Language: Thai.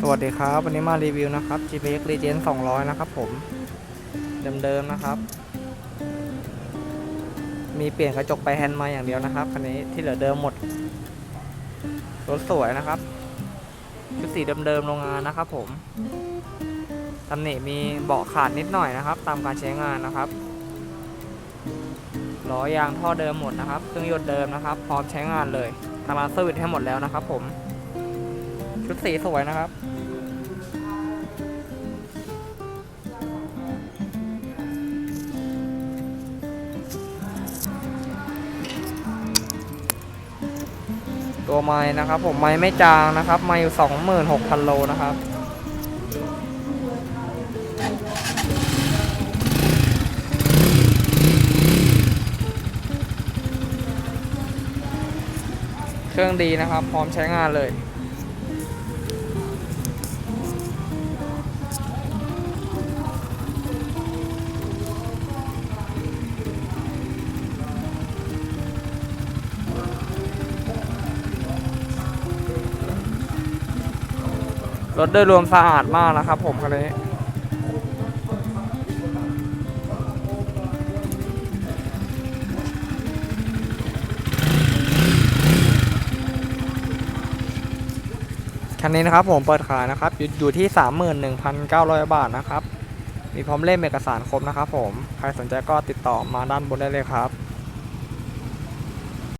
สวัสดีครับ วันนี้มารีวิวนะครับ GPX Legend 200 นะครับผม เดิมๆนะครับ มีเปลี่ยนกระจกไปแฮนด์มาอย่างเดียวนะครับคันนี้ที่เหลือเดิมหมด รถสวยนะครับชุดสีเดิมๆโรงงานนะครับผมตำหนิมีเบาะขาดนิดหน่อยนะครับ ตามการใช้งานนะครับล้อยางท่อเดิมหมดนะครับ เครื่องยนต์เดิมนะครับ พร้อมใช้งานเลยทางร้านเซอร์วิสให้หมดแล้วนะครับผม ชุดสีสวยนะครับ ตัวไม้นะครับ ผมไม้ไม่จางนะครับ ไม้อยู่26,000โลนะครับเครื่องดีนะครับ พร้อมใช้งานเลย รถโดยรวมสะอาดมากนะครับผมคันนี้คันนี้นะครับผมเปิดขายนะครับอยู่อยู่ที่ 31,900 บาทนะครับ มีพร้อมเล่มเอกสารครบนะครับผม ใครสนใจก็ติดต่อมาด้านบนได้เลยครับ